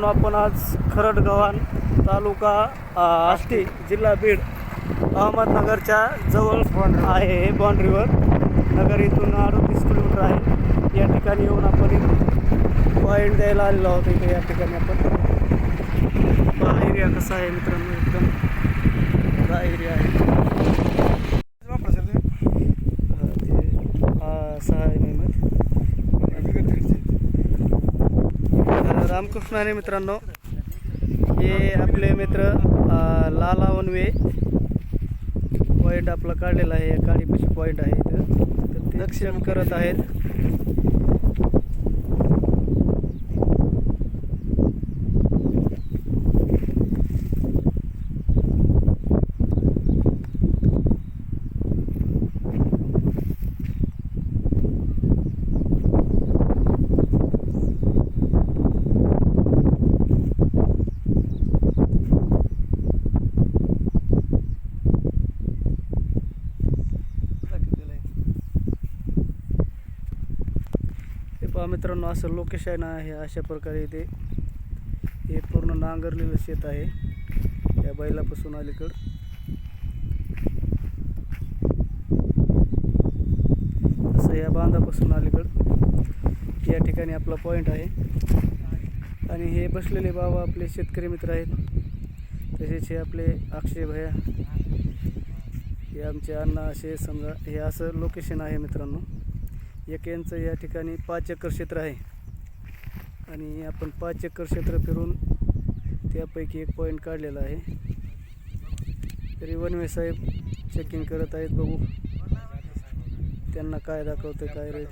मित्रांनो आपण आज खरडगव्हाण तालुका आष्टी जिल्हा बीड अहमदनगरच्या जवळ आहे हे बाँड्रीवर नगर इथून अडतीस किलोमीटर आहे. या ठिकाणी येऊन आपण पॉईंट द्यायला आलेलो आहोत. इथे या ठिकाणी आपण. एरिया कसा आहे मित्रांनो? एकदम एरिया आहे वापरा सर तुम्ही अ, ते हा सहा एम एम तर रामकृष्ण आणि मित्रांनो हे आपले मित्र लाला वनवे पॉईंट आपला काढलेला आहे. काळीपाशी पॉईंट आहे इथं. तर ते चेक करत आहेत हे पहा मित्रांनो असं लोकेशन आहे अशा प्रकारे इथे. हे पूर्ण नांगरलेलं शेत आहे या बैलापासून अलीकड. असं या बांधापासून अलीकड. या ठिकाणी आपला पॉईंट आहे. आणि हे बसलेले बाबा आपले शेतकरी मित्र आहेत. तसेच हे आपले अक्षय भैया. हे आमचे अण्णा असे समजा हे असं लोकेशन आहे मित्रांनो. एक यांचं या ठिकाणी पाच एकर क्षेत्र आहे. आणि आपण पाच एकर क्षेत्र फिरून त्यापैकी एक पॉईंट काढलेला आहे. तरी वनवे साहेब चेकिंग करत आहेत बघू. त्यांना काय दाखवतं काय रे?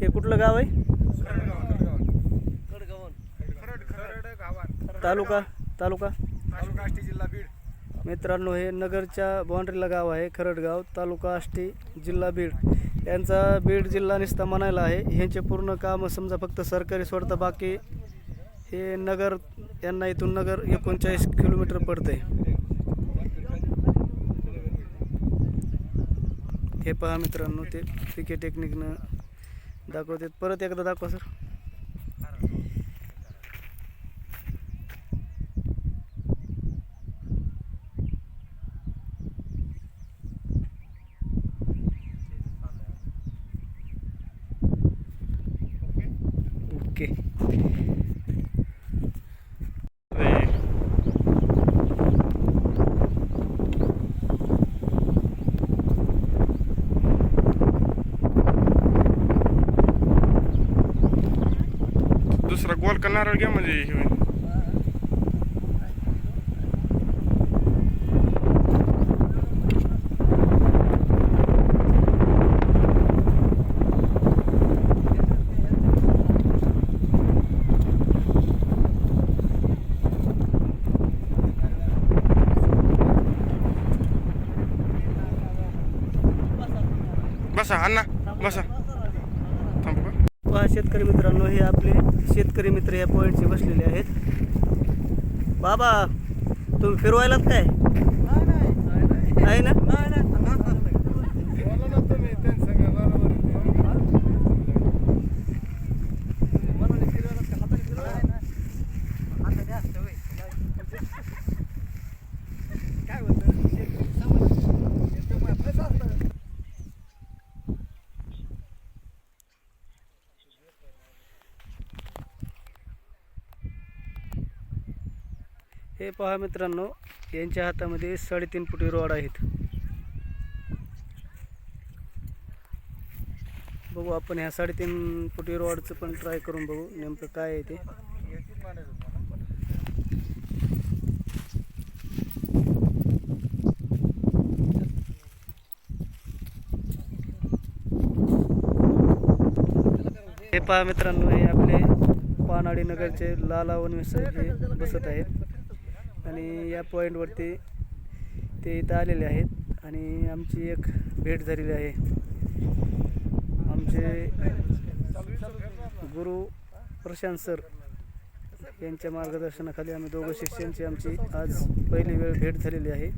हे कुठलं गाव आहे? तालुका? तालुका तालुका आष्टी जिल्हा बीड मित्रांनो हे नगरच्या बाँड्रीला गाव आहे खरडगाव तालुका आष्टी जिल्हा बीड. यांचा बीड जिल्हा निस्ता म्हणायला आहे. ह्यांचे पूर्ण कामं समजा फक्त सरकारी सोडता बाकी हे नगर यांना इथून नगर एकोणचाळीस किलोमीटर पडते हे पहा मित्रांनो ते पिके टेक्निकनं दाखवते परत एकदा दाखवा सर ओके. दुसरा गोल करणार घ्या म्हणजे हे होईल. बसा अण्णा बसा. थांबू का? पहा शेतकरी मित्रांनो हे आपले शेतकरी मित्र या पॉईंटचे बसलेले आहेत. बाबा तुम्ही फिरवायलात काय? आहे ना? हे पहा मित्रांनो यांच्या हातामध्ये साडेतीन फुटी रॉड आहेत. बघू आपण ह्या साडेतीन फुटी रॉडचं पण ट्राय करून बघू नेमकं काय आहे ते. हे पहा मित्रांनो हे आपले पानाडी नगरचे लालावन मिसळ हे बसत आहेत. आणि या पॉईंटवरती ते इथं आलेले आहेत आणि आमची एक भेट झालेली आहे. आमचे गुरु प्रशांत सर यांच्या मार्गदर्शनाखाली आम्ही दोघं शिष्यांची आमची आज पहिली वेळ भेट झालेली आहे.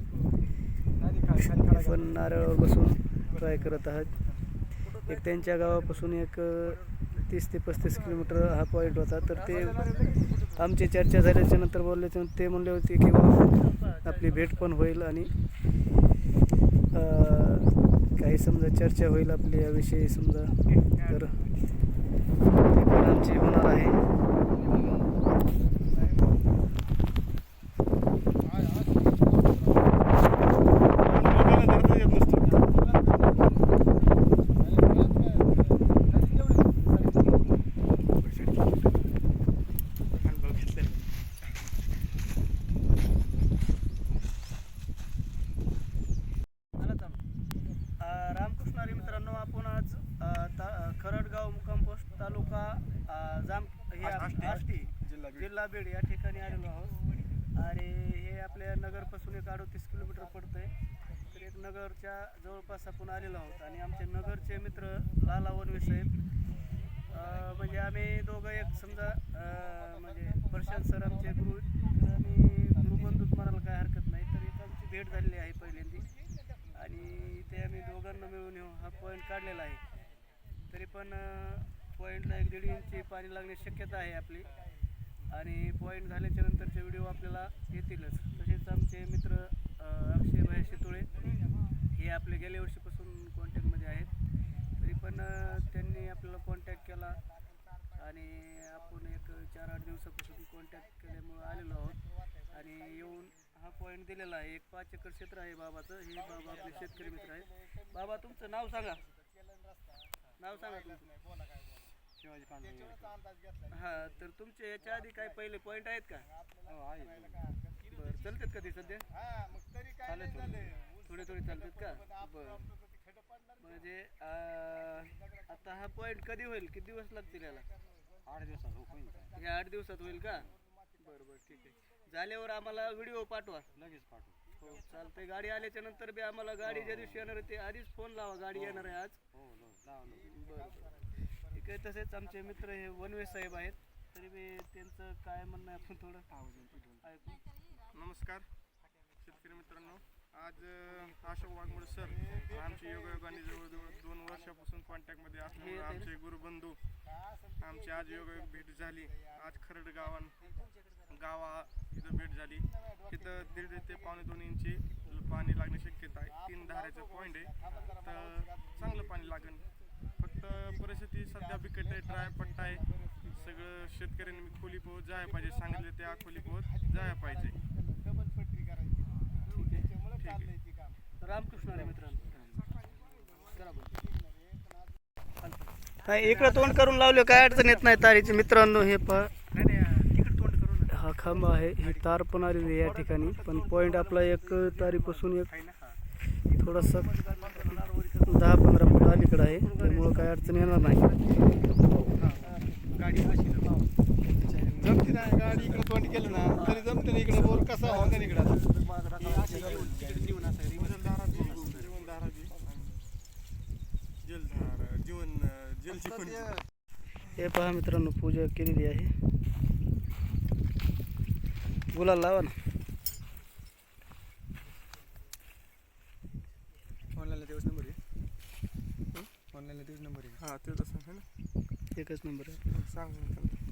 आपण नारळावर बसून ट्राय करत आहात. एक त्यांच्या गावापासून एक तीस ते पस्तीस किलोमीटर हा पॉईंट होता. तर ते आमची चर्चा झाल्याच्यानंतर बोलले ते म्हणले होते की आपली भेट पण होईल आणि काही समजा चर्चा होईल आपली याविषयी समजा. तर ते पण आमची होणार आहे लोकांना धरता येत नसतं. अनुभव घेतलेला. अ, रामकृष्ण हरी मित्रांनो आपण आज अ, ता खरडगाव मुक्काम पोस्ट तालुका अ, जाम हे आष्टी. आष्टी जिल्हा या ठिकाणी आलेलो आहोत. आणि हे आपल्या नगरपासून एक अडतीस किलोमीटर पडतं आहे तर एक नगरच्या जवळपास आपण आलेलो आहोत. आणि आमचे नगरचे मित्र लाला वनवे साहेब म्हणजे आम्ही दोघं एक समजा म्हणजे प्रशांत सर आमचे गुरु तर आम्ही गुरुबंधूत म्हणायला काय हरकत नाही. तर इथं आमची भेट झालेली आहे पहिल्यांदी. आणि ते आम्ही दोघांना मिळून येऊ हा पॉईंट काढलेला आहे. तरी पण पॉईंटला एक दीड इंची पाणी लागण्याची शक्यता आहे आपली. आणि पॉईंट झाल्याच्या नंतरचे व्हिडिओ आपल्याला येतीलच. तसेच आमचे मित्र अक्षय भाई शितोळे हे आपले गेल्या वर्षीपासून कॉन्टॅक्टमध्ये आहेत. तरी पण त्यांनी आपल्याला कॉन्टॅक्ट केला आणि आपण एक चार आठ दिवसापासून कॉन्टॅक्ट केल्यामुळं आलेलो आहोत. आणि येऊन हा पॉईंट दिलेला आहे. एक पाच एकर क्षेत्र आहे बाबाचं. हे बाबा आपले शेतकरी मित्र आहेत. बाबा तुमचं नाव सांगा. नाव सांगा तुमचं. शिवाजी. हा तर तुमचे याच्या आधी काय पहिले पॉईंट आहेत का? हो, आहे. बरं चालतात का ते सध्या? चालेल थोडं. थोडे थोडे चालतात का? बरं. म्हणजे आता हा पॉईंट कधी होईल? किती दिवस लागतील याला? आठ दिवसात हो, होईल. ह्या आठ दिवसात होईल का? बरं बरं ठीक आहे. झाल्यावर आम्हाला व्हिडिओ पाठवा. लगेच पाठवू. हो चालतंय. गाडी आल्याच्यानंतर बी आम्हाला गाडी ज्या दिवशी येणार आहे ते आधीच फोन लावा. गाडी येणार आहे आज. हो हो. बरं. आहे तसेच आमचे मित्र हे वनवे साहेब आहेत. तरी बी त्यांचं काय म्हणणं आहे आपण थोडं ऐकू. नमस्कार. शेतकरी मित्रांनो आज अं, अशोक वाघमोडे सर आमचे योगायोगाने जवळजवळ दोन वर्षापासून कॉन्टॅक्टमध्ये असल्यामुळे आमचे गुरुबंधू आमची आज योगायोग भेट झाली. आज खरड गावान गावा इथं भेट झाली. तिथं दीड ते पावणे दोन इंची पाणी लागण्याची शक्यता आहे. तीन धाऱ्याचं पॉईंट आहे. तर चांगलं पाणी लागेल परिस्थिती सध्या बिकट आहे ड्राय पट्टा आहे. सगळं शेतकऱ्यांनी मी खोली पोहोच जायला पाहिजे सांगितले त्या खोली पोहोच जायला पाहिजे. आहे रामकृष्ण मित्रांनो. इकडं तोंड करून लावले काय अडचण येत नाही तारीचे. मित्रांनो हे पहा. हा खांब आहे ही तार पण आलेली आहे या ठिकाणी. पण पॉईंट आपला एक तारीपासून एक थोडासा दहा पंधरा फूट अलीकडं आहे. त्यामुळं काय अडचण येणार नाही. जमते ना गाडी इकडे तोंड केलं ना तरी जमते ना इकडे. बोर कसा इकडे? हे पहा मित्रांनो पूजा केलेली आहे. गुलाल लावा ना ऑनलाईनला तेच नंबर आहे ऑनलाईनला तेच नंबर आहे. हा ते तसं आहे ना? एकच नंबर आहे. सांग.